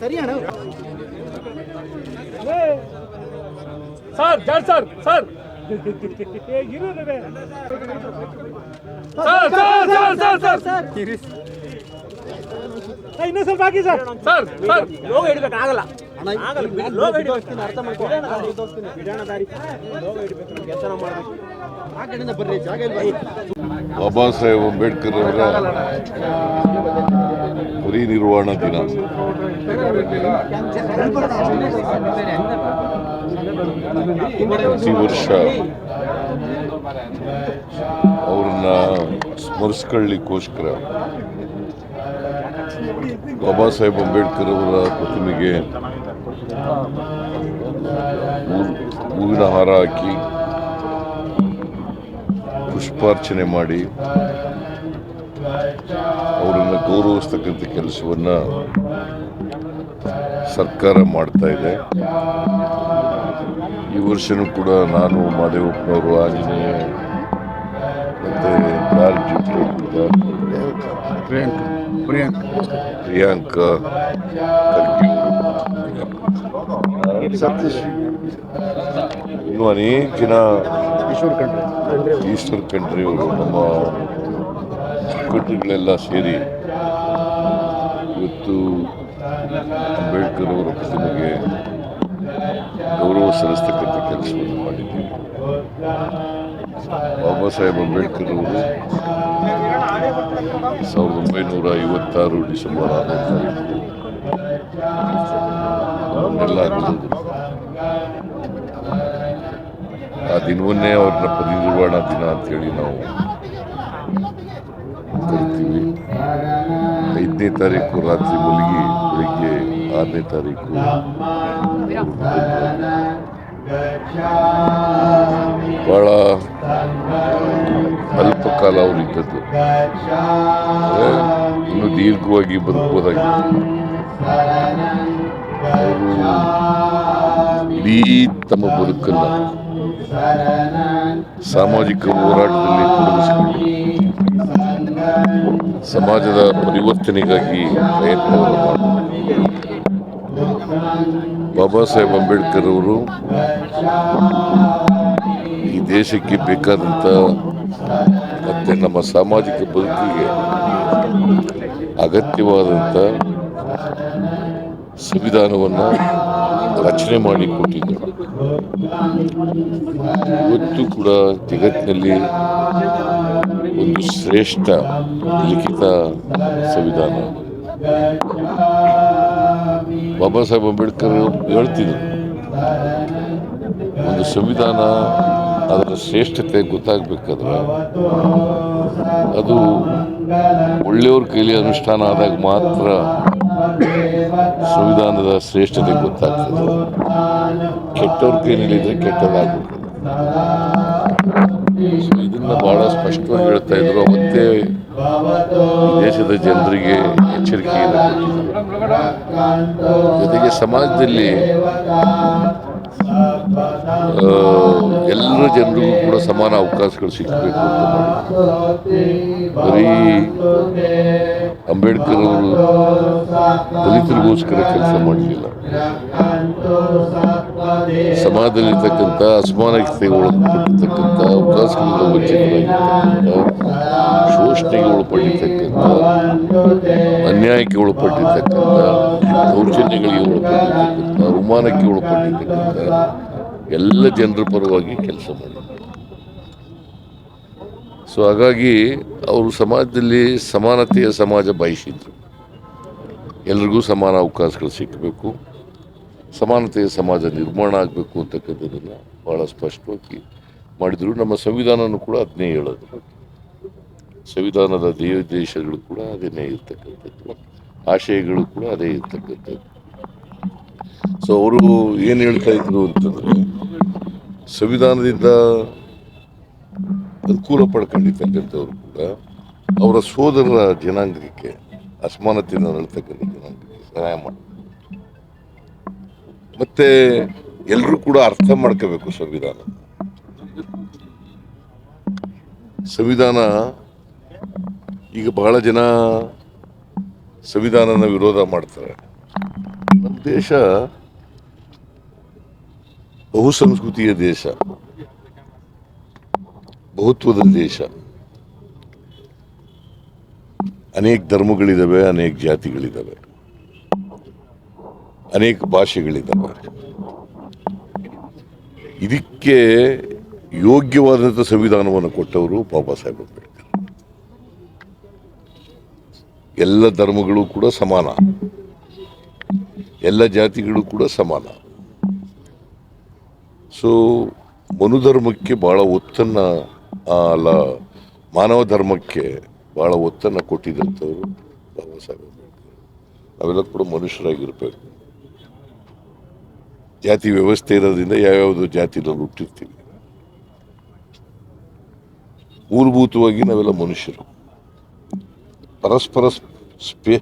ಸರಿ ಅಣ್ಣ. ಸರ್ ಜಡ್ sir sir. Sir sir sir sir sir ಇನ್ನೂ ಸ್ವಲ್ಪ ಹಾಕಿ ಸರ್. Sir sir. ಲೋಗ ಹಿಡ್ಬೇಕು ಬಾಬಾ ಸಾಹೇಬ್ ಅಂಬೇಡ್ಕರ್ ಅವರ ಪರಿನಿರ್ವಾಣ ದಿನ. ಪ್ರತಿ ವರ್ಷ ಅವ್ರನ್ನ ಸ್ಮರಿಸ್ಕೊಳ್ಳಿಕ್ಕೋಸ್ಕರ ಬಾಬಾ ಸಾಹೇಬ್ ಅಂಬೇಡ್ಕರ್ ಅವರ ಪ್ರತಿಮೆಗೆ ಹೂವಿನ ಹಾರ ಹಾಕಿ ಪುಷ್ಪಾರ್ಚನೆ ಮಾಡಿ ಅವರನ್ನು ಗೌರವಿಸ್ತಕ್ಕಂಥ ಕೆಲಸವನ್ನು ಸರ್ಕಾರ ಮಾಡ್ತಾ ಇದೆ ಈ ವರ್ಷನೂ ಕೂಡ ನಾನು ಮಾದೇವಪ್ಪನವರು ಆಂಜನೇಯ ಮತ್ತು ಪ್ರಿಯಾಂಕ ಪ್ರಿಯಾಂಕ ಪ್ರಿಯಾಂಕ ಖರ್ಗೆ. ಸತೀಶ್ ಇನ್ನು ಅನೇಕ ಜನ ಈಸ್ಟರ್ ಕಂಟ್ರಿಯವರು ನಮ್ಮ ಕಂಟ್ರಿಗಳೆಲ್ಲ ಸೇರಿ ಇವತ್ತು ಅಂಬೇಡ್ಕರ್ ಅವರ ಪ್ರತಿಮೆಗೆ ಗೌರವ ಸಲ್ಲಿಸ್ತಕ್ಕಂಥ ಕೆಲಸವನ್ನು ಮಾಡಿದ್ದೀವಿ. ಬಾಬಾ ಸಾಹೇಬ್ ಅಂಬೇಡ್ಕರ್ ಅವರು ಸಾವಿರದ ಒಂಬೈನೂರ ಐವತ್ತಾರು ಡಿಸೆಂಬರ್ ಆರನೇ ತಾರೀಕು ಅಗಲಿದ್ರು. ಆ ದಿನವನ್ನೇ ಅವ್ರನ್ನ ಪರಿನಿರ್ವಾಣ ದಿನ ಅಂತೇಳಿ ನಾವು ಕರಿತೀವಿ. ಐದನೇ ತಾರೀಕು ರಾತ್ರಿ ಮಲಗಿ ಬೆಳಿಗ್ಗೆ ಆರನೇ ತಾರೀಕು. ಬಹಳ ಅಲ್ಪ ಕಾಲ ಅವರಿದ್ದದ್ದು ಇನ್ನು ದೀರ್ಘವಾಗಿ ಬದುಕಬಹುದಾಗಿತ್ತು ತಮ್ಮ ಬದುಕನ್ನು ಸಾಮಾಜಿಕ ಹೋರಾಟದಲ್ಲಿ ತೊಡಗಿಸಿಕೊಂಡು ಸಮಾಜದ ಪರಿವರ್ತನೆಗಾಗಿ ಪ್ರಯತ್ನವನ್ನು ಮಾಡಿದರು ಬಾಬಾ ಸಾಹೇಬ್ ಅಂಬೇಡ್ಕರ್ ಅವರು ಈ ದೇಶಕ್ಕೆ ಬೇಕಾದಂಥ ಮತ್ತು ನಮ್ಮ ಸಾಮಾಜಿಕ ಬದುಕಿಗೆ ಅಗತ್ಯವಾದಂಥ ಸಂವಿಧಾನವನ್ನು ರಚನೆ ಮಾಡಿ ಕೊಟ್ಟಿದ್ದರು ಇವತ್ತು ಕೂಡ ಜಗತ್ತಿನಲ್ಲಿ ಒಂದು ಶ್ರೇಷ್ಠ ಲಿಖಿತ ಸಂವಿಧಾನ. ಬಾಬಾ ಸಾಹೇಬ್ ಅಂಬೇಡ್ಕರ್ ಹೇಳ್ತಿದ್ರು, ಒಂದು ಸಂವಿಧಾನ ಅದರ ಶ್ರೇಷ್ಠತೆ ಗೊತ್ತಾಗಬೇಕಾದ್ರೆ ಅದು ಒಳ್ಳೆಯವ್ರ ಕೈಲಿ ಅನುಷ್ಠಾನ ಆದಾಗ ಮಾತ್ರ ಸಂವಿಧಾನದ ಶ್ರೇಷ್ಠತೆ ಗೊತ್ತಾಗ್ತದೆ. ಕೆಟ್ಟವ್ರ ಕೈನಲ್ಲಿದ್ರೆ ಕೆಟ್ಟದಾಗ್ಬಿಡ್ತದೆ ಸೊ ಇದನ್ನ ಬಹಳ ಸ್ಪಷ್ಟವಾಗಿ ಹೇಳ್ತಾ ಇದ್ರು. ಮತ್ತೆ ದೇಶದ ಜನರಿಗೆ ಎಚ್ಚರಿಕೆ ಜೊತೆಗೆ ಸಮಾಜದಲ್ಲಿ ಎಲ್ಲ ಜನರಿಗೂ ಕೂಡ ಸಮಾನ ಅವಕಾಶಗಳು ಸಿಗಬೇಕು ಅಂತ ಬರೀ ಅಂಬೇಡ್ಕರ್ ಅವರು ದಲಿತರಿಗೋಸ್ಕರ ಕೆಲಸ ಮಾಡಲಿಲ್ಲ. ಸಮಾಜದಲ್ಲಿರ್ತಕ್ಕಂಥ ಅಸಮಾನತೆಗೆ ಒಳಪಟ್ಟಿರ್ತಕ್ಕಂಥ ಅವಕಾಶಗಳಿಂದ ವಂಚಿತರಾಗಿರ್ತಕ್ಕಂಥ ಶೋಷಣೆಗೆ ಒಳಪಟ್ಟಿರ್ತಕ್ಕಂಥ ಅನ್ಯಾಯಕ್ಕೆ ಒಳಪಟ್ಟಿರ್ತಕ್ಕಂಥ, ದೌರ್ಜನ್ಯಗಳಿಗೆ ಒಳಪಟ್ಟಿರ್ತಕ್ಕಂಥ ಅವಮಾನಕ್ಕೆ ಒಳಪಟ್ಟಿರ್ತಕ್ಕಂಥ ಎಲ್ಲ ಜನರ ಪರವಾಗಿ ಕೆಲಸ ಮಾಡಿದ್ರು ಸೊ ಹಾಗಾಗಿ ಅವರು ಸಮಾಜದಲ್ಲಿ ಸಮಾನತೆಯ ಸಮಾಜ ಬಯಸಿದ್ರು. ಎಲ್ರಿಗೂ ಸಮಾನ ಅವಕಾಶಗಳು ಸಿಕ್ಕಬೇಕು ಸಮಾನತೆಯ ಸಮಾಜ ನಿರ್ಮಾಣ ಆಗಬೇಕು ಅಂತಕ್ಕಂಥದ್ದನ್ನು ಭಾಳ ಸ್ಪಷ್ಟವಾಗಿ ಮಾಡಿದರು. ನಮ್ಮ ಸಂವಿಧಾನನೂ ಕೂಡ ಅದನ್ನೇ ಹೇಳೋದು. ಸಂವಿಧಾನದ ದೇವ ದೇಶಗಳು ಕೂಡ ಅದನ್ನೇ ಇರ್ತಕ್ಕಂಥದ್ದು. ಆಶಯಗಳು ಕೂಡ ಅದೇ ಇರ್ತಕ್ಕಂಥದ್ದು. ಸೊ ಅವರು ಏನು ಹೇಳ್ತಾ ಇದ್ರು ಅಂತಂದ್ರೆ, ಸಂವಿಧಾನದಿಂದ ಅನುಕೂಲ ಪಡ್ಕೊಂಡಿರ್ತಕ್ಕಂಥವ್ರು ಕೂಡ, ಅವರ ಸೋದರರ ಜನಾಂಗಕ್ಕೆ, ಅಸಮಾನತೆಯಿಂದ ನಡ್ತಕ್ಕಂಥ ಜನಾಂಗಕ್ಕೆ ಸಹಾಯ ಮಾಡಿ, ಮತ್ತೆ ಎಲ್ಲರೂ ಕೂಡ ಅರ್ಥ ಮಾಡ್ಕೋಬೇಕು ಸಂವಿಧಾನ. ಸಂವಿಧಾನ, ಈಗ ಬಹಳ ಜನ ಸಂವಿಧಾನನ ವಿರೋಧ ಮಾಡ್ತಾರೆ. ದೇಶ ಬಹುಸಂಸ್ಕೃತಿಯ ದೇಶ, ಬಹುತ್ವದ ದೇಶ. ಅನೇಕ ಧರ್ಮಗಳಿದ್ದಾವೆ ಅನೇಕ ಜಾತಿಗಳಿದ್ದಾವೆ ಅನೇಕ ಭಾಷೆಗಳಿದ್ದಾವೆ ಇದಕ್ಕೆ ಯೋಗ್ಯವಾದಂಥ ಸಂವಿಧಾನವನ್ನು ಕೊಟ್ಟವರು ಬಾಬಾ ಸಾಹೇಬ್ ಅಂಬೇಡ್ಕರ್. ಎಲ್ಲ ಧರ್ಮಗಳು ಕೂಡ ಸಮಾನ. ಎಲ್ಲ ಜಾತಿಗಳು ಕೂಡ ಸಮಾನ. ಸೊ ಮನುಧರ್ಮಕ್ಕೆ ಬಹಳ ಒತ್ತನ್ನು ಅಲ್ಲ, ಮಾನವ ಧರ್ಮಕ್ಕೆ ಬಹಳ ಒತ್ತನ್ನು ಕೊಟ್ಟಿದ್ದಂಥವ್ರು ಬಾಬಾ ಸಾಹೇಬ್ ಅಂಬೇಡ್ಕರ್. ನಾವೆಲ್ಲ ಕೂಡ ಮನುಷ್ಯರಾಗಿರ್ಬೇಕು. ಜಾತಿ ವ್ಯವಸ್ಥೆ ಇರೋದ್ರಿಂದ ಯಾವ್ಯಾವುದು ಜಾತಿನಲ್ಲಿ ಹುಟ್ಟಿರ್ತೀವಿ. ಮೂಲಭೂತವಾಗಿ ನಾವೆಲ್ಲ ಮನುಷ್ಯರು. ಪರಸ್ಪರ ಸ್ಪೇ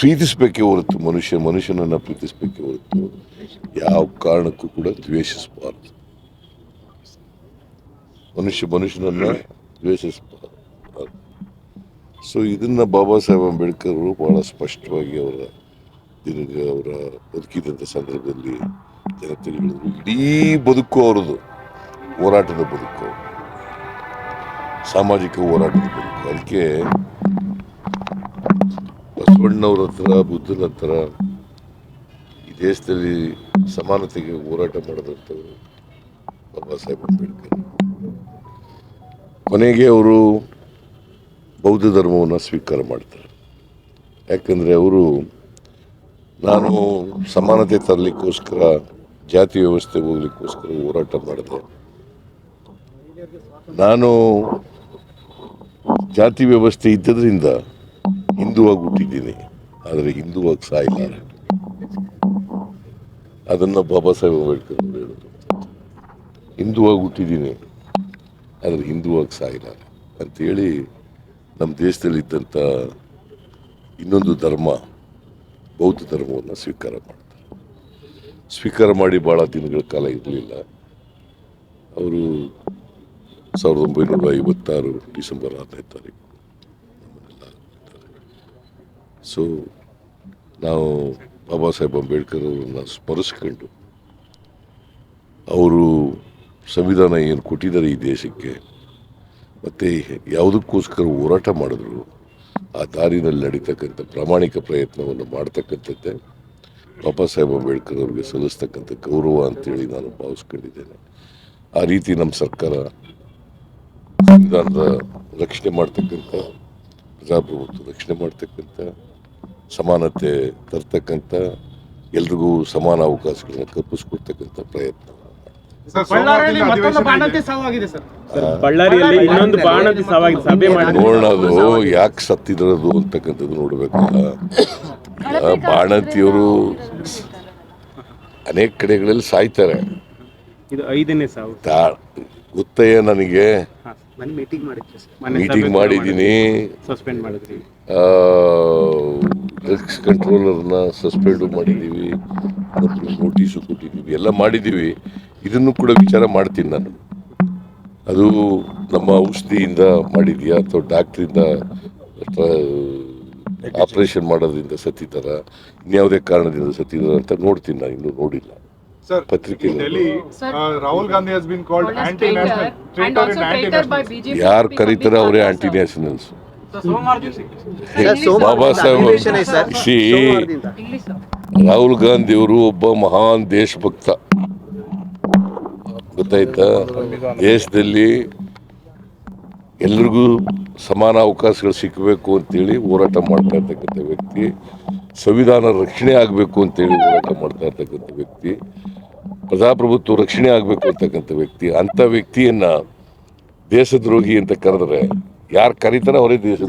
ಪ್ರೀತಿಸ್ಬೇಕೇ ಹೊರತು ಮನುಷ್ಯ ಮನುಷ್ಯನನ್ನು ಪ್ರೀತಿಸಬೇಕೇ ಹೊರತು ಯಾವ ಕಾರಣಕ್ಕೂ ಕೂಡ ದ್ವೇಷಿಸಬಾರದು. ಮನುಷ್ಯ ಮನುಷ್ಯನನ್ನು ದ್ವೇಷಿಸಬಾರದು. ಸೊ ಇದನ್ನು ಬಾಬಾ ಸಾಹೇಬ್ ಅಂಬೇಡ್ಕರ್ ಅವರು ಬಹಳ ಸ್ಪಷ್ಟವಾಗಿ ಅವರ ದಿನ ಅವರ ಬದುಕಿದಂಥ ಸಂದರ್ಭದಲ್ಲಿ ಜನತೆಗೆ ಹೇಳಿದ್ರು. ಇಡೀ ಬದುಕು ಅವರದು, ಹೋರಾಟದ ಬದುಕು. ಸಾಮಾಜಿಕ ಹೋರಾಟದ ಬದುಕು. ಅದಕ್ಕೆ ಬಸವಣ್ಣವ್ರ ಹತ್ರ, ಬುದ್ಧನ ಹತ್ರ ಈ ದೇಶದಲ್ಲಿ ಸಮಾನತೆಗೆ ಹೋರಾಟ ಮಾಡಿದಂಥವ್ರು ಬಾಬಾ ಸಾಹೇಬ್ ಅಂಬೇಡ್ಕರ್. ಕೊನೆಗೆ ಅವರು ಬೌದ್ಧ ಧರ್ಮವನ್ನು ಸ್ವೀಕಾರ ಮಾಡ್ತಾರೆ. ಯಾಕಂದರೆ ಅವರು ನಾನು ಸಮಾನತೆ ತರಲಿಕ್ಕೋಸ್ಕರ, ಜಾತಿ ವ್ಯವಸ್ಥೆ ಹೋಗ್ಲಿಕ್ಕೋಸ್ಕರ ಹೋರಾಟ ಮಾಡಿದೆ. ನಾನು ಜಾತಿ ವ್ಯವಸ್ಥೆ ಇದ್ದದ್ರಿಂದ ಹಿಂದುವಾಗಿ ಹುಟ್ಟಿದ್ದೀನಿ ಆದರೆ ಹಿಂದುವಾಗಿ ಸಾಯಿಲ್ಲ ಅದನ್ನು ಬಾಬಾ ಸಾಹೇಬ್ ಅಂಬೇಡ್ಕರ್ ಅವರು ಹೇಳಿದ್ರು ಹಿಂದುವಾಗಿ ಹುಟ್ಟಿದ್ದೀನಿ ಆದರೆ ಹಿಂದುವಾಗಿ ಸಾಯಿಲ್ಲ ಅಂತೇಳಿ ನಮ್ಮ ದೇಶದಲ್ಲಿದ್ದಂಥ ಇನ್ನೊಂದು ಧರ್ಮ, ಬೌದ್ಧ ಧರ್ಮವನ್ನು ಸ್ವೀಕಾರ ಮಾಡ್ತಾರೆ. ಸ್ವೀಕಾರ ಮಾಡಿ ಭಾಳ ದಿನಗಳ ಕಾಲ ಇರಲಿಲ್ಲ. ಅವರು ಸಾವಿರದ ಒಂಬೈನೂರ ಐವತ್ತಾರು ಡಿಸೆಂಬರ್ ಹದಿನೈದು ತಾರೀಕು ಸೊ, ನಾವು ಬಾಬಾ ಸಾಹೇಬ್ ಅಂಬೇಡ್ಕರ್ ಅವರನ್ನ ಸ್ಮರಿಸ್ಕೊಂಡು, ಅವರು ಸಂವಿಧಾನ ಏನು ಕೊಟ್ಟಿದ್ದಾರೆ ಈ ದೇಶಕ್ಕೆ, ಮತ್ತು ಯಾವುದಕ್ಕೋಸ್ಕರ ಹೋರಾಟ ಮಾಡಿದ್ರು, ಆ ದಾರಿನಲ್ಲಿ ನಡೀತಕ್ಕಂಥ ಪ್ರಾಮಾಣಿಕ ಪ್ರಯತ್ನವನ್ನು ಮಾಡ್ತಕ್ಕಂಥದ್ದೇ ಬಾಬಾ ಸಾಹೇಬ್ ಅಂಬೇಡ್ಕರ್ ಅವರಿಗೆ ಸಲ್ಲಿಸ್ತಕ್ಕಂಥ ಗೌರವ ಅಂತೇಳಿ ನಾನು ಭಾವಿಸ್ಕೊಂಡಿದ್ದೇನೆ. ಆ ರೀತಿ ನಮ್ಮ ಸರ್ಕಾರ ಸಂವಿಧಾನದ ರಕ್ಷಣೆ ಮಾಡ್ತಕ್ಕಂಥ ಪ್ರಜಾಪ್ರಭುತ್ವ ರಕ್ಷಣೆ ಮಾಡ್ತಕ್ಕಂಥ ಸಮಾನತೆ ತರ್ತಕ್ಕಂಥ ಎಲ್ರಿಗೂ ಸಮಾನ ಅವಕಾಶಗಳನ್ನ ಕಲ್ಪಿಸ್ಕೊಡ್ತಕ್ಕಂಥ ಪ್ರಯತ್ನ. ಬಳ್ಳಾರಿಯಲ್ಲಿ ಮತ್ತೊಂದು ಬಾಣಂತಿ ಸಾವಾಗಿದೆ ಸರ್. ಬಳ್ಳಾರಿಯಲ್ಲಿ ಇನ್ನೊಂದು ಬಾಣಂತಿ ಸಾವಾಗಿದೆ. ಸಭೆ ಮಾಡಿ ನೋಡೋಣ ಅದು ಯಾಕೆ ಸತ್ತಿದ್ರದು ಅಂತಕ್ಕಂಥದ್ದು ನೋಡ್ಬೇಕು. ಆ, ಬಾಣಂತಿಯವರು ಅನೇಕ ಕಡೆಗಳಲ್ಲಿ ಸಾಯ್ತಾರೆ. ಇದು ಐದನೇ ಸಾವು. ತಾ ಗೊತ್ತಯ್ಯ ನನಗೆ ಮೀಟಿಂಗ್ ಮಾಡಿದ್ದೀನಿ. ಸಸ್ಪೆಂಡ್ ಮಾಡಿದ್ರಿ. ಡ್ರಗ್ಸ್ ಕಂಟ್ರೋಲರ್ನ ಸಸ್ಪೆಂಡು ಮಾಡಿದ್ದೀವಿ. ಮತ್ತು ನೋಟಿಸು ಕೊಟ್ಟಿದ್ದೀವಿ. ಎಲ್ಲ ಮಾಡಿದ್ದೀವಿ. ಇದನ್ನು ಕೂಡ ವಿಚಾರ ಮಾಡ್ತೀನಿ ನಾನು. ಅದು ನಮ್ಮ ಔಷಧಿಯಿಂದ ಮಾಡಿದೆಯಾ? ಅಥವಾ ಡಾಕ್ಟ್ರಿಂದ ಆಪರೇಷನ್ ಮಾಡೋದ್ರಿಂದ ಸತ್ತಿದ್ದಾರ? ಇನ್ಯಾವುದೇ ಕಾರಣದಿಂದ ಸತ್ತಿದ್ದಾರ ಅಂತ ನೋಡ್ತೀನಿ ನಾನು. ಇನ್ನೂ ನೋಡಿಲ್ಲ. Sir, ಪತ್ರಿಕೆ in Delhi, uh, Rahul Gandhi has been called called as anti-national, traitor. and traitor also and traitor by anti-national. ಯಾರು ಕರೀತಾರೆ ಅವರೇ anti nationals Baba Saheb sir. Rahul Gandhi ಅವರು ಒಬ್ಬ ಮಹಾನ್ ದೇಶಭಕ್ತ. ಗೊತ್ತಾಯ್ತಾ? ದೇಶದಲ್ಲಿ ಎಲ್ರಿಗೂ ಸಮಾನ ಅವಕಾಶಗಳು ಸಿಕ್ಕಬೇಕು ಅಂತೇಳಿ ಹೋರಾಟ ಮಾಡ್ತಾ ಇರ್ತಕ್ಕಂಥ ವ್ಯಕ್ತಿ ಸಂವಿಧಾನ ರಕ್ಷಣೆ ಆಗಬೇಕು ಅಂತೇಳಿ ಹೋರಾಟ ಮಾಡ್ತಾ ಇರ್ತಕ್ಕಂಥ ವ್ಯಕ್ತಿ ಪ್ರಜಾಪ್ರಭುತ್ವ ರಕ್ಷಣೆ ಆಗಬೇಕು ಅಂತಕ್ಕಂಥ ವ್ಯಕ್ತಿ ಅಂಥ ವ್ಯಕ್ತಿಯನ್ನ ದೇಶದ್ರೋಹಿ ಅಂತ ಕರೆದ್ರೆ ಯಾರು ಕರೀತಾರೆ ಅವರೇ ದೇಶ